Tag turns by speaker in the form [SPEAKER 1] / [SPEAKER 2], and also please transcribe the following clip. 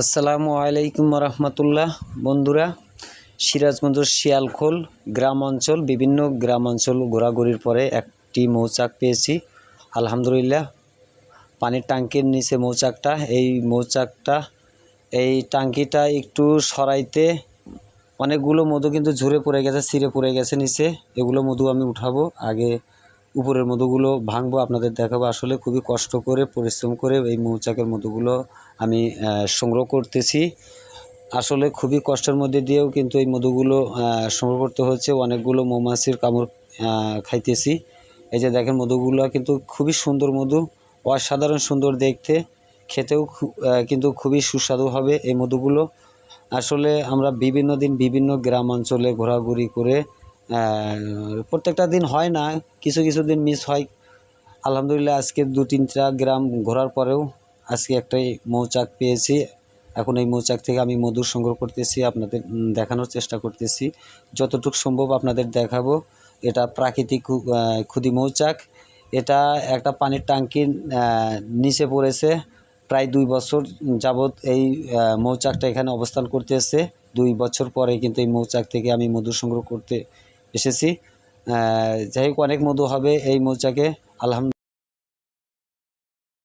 [SPEAKER 1] আসসালামু আলাইকুম রহমতুল্লাহ বন্ধুরা, সিরাজগঞ্জের শিয়ালখোল গ্রাম অঞ্চল, বিভিন্ন গ্রাম অঞ্চল ঘোরাঘুরির পরে একটি মৌচাক পেয়েছি। আলহামদুলিল্লাহ, পানির ট্যাঙ্কির নিচে মৌচাকটা, এই মৌচাকটা, এই টাঙ্কিটা একটু সরাইতে অনেকগুলো মধু কিন্তু ঝরে পড়ে গেছে, ছিঁড়ে পড়ে গেছে নিচে। এগুলো মধু আমি উঠাবো, আগে উপরের মধুগুলো ভাঙবো, আপনাদের দেখাবো। আসলে খুবই কষ্ট করে, পরিশ্রম করে এই মৌচাকের মধুগুলো আমি সংগ্রহ করতেছি। আসলে খুবই কষ্টের মধ্যে দিয়েও কিন্তু এই মধুগুলো সংগ্রহ করতে হচ্ছে। অনেকগুলো মৌমাছির কামড় খাইতেছি। এই যে দেখেন মধুগুলো কিন্তু খুবই সুন্দর মধু, অসাধারণ সুন্দর দেখতে। খেতেও কিন্তু খুবই সুস্বাদু হবে এই মধুগুলো। আসলে আমরা বিভিন্ন দিন বিভিন্ন গ্রাম অঞ্চলে ঘোরাঘুরি করে প্রত্যেকটা দিন হয় না, কিছু কিছু দিন মিস হয়। আলহামদুলিল্লাহ আজকে দু তিনটা গ্রাম ঘোরার পরেও আজকে একটাই মৌচাক পেয়েছি। এখন এই মৌচাক থেকে আমি মধু সংগ্রহ করতেছি, আপনাদের দেখানোর চেষ্টা করতেছি। যতটুকু সম্ভব আপনাদের দেখাবো। এটা প্রাকৃতিক ক্ষুদি মৌচাক। এটা একটা পানির ট্যাঙ্কির নিচে পড়েছে। প্রায় দুই বছর যাবৎ এই মৌচাকটা এখানে অবস্থান করতেছে। দুই বছর পরে কিন্তু এই মৌচাক থেকে আমি মধু সংগ্রহ করতে এসেছি। যাই হোক, অনেক মধু হবে এই মৌচাকে। আলহামদুলিল্লাহ।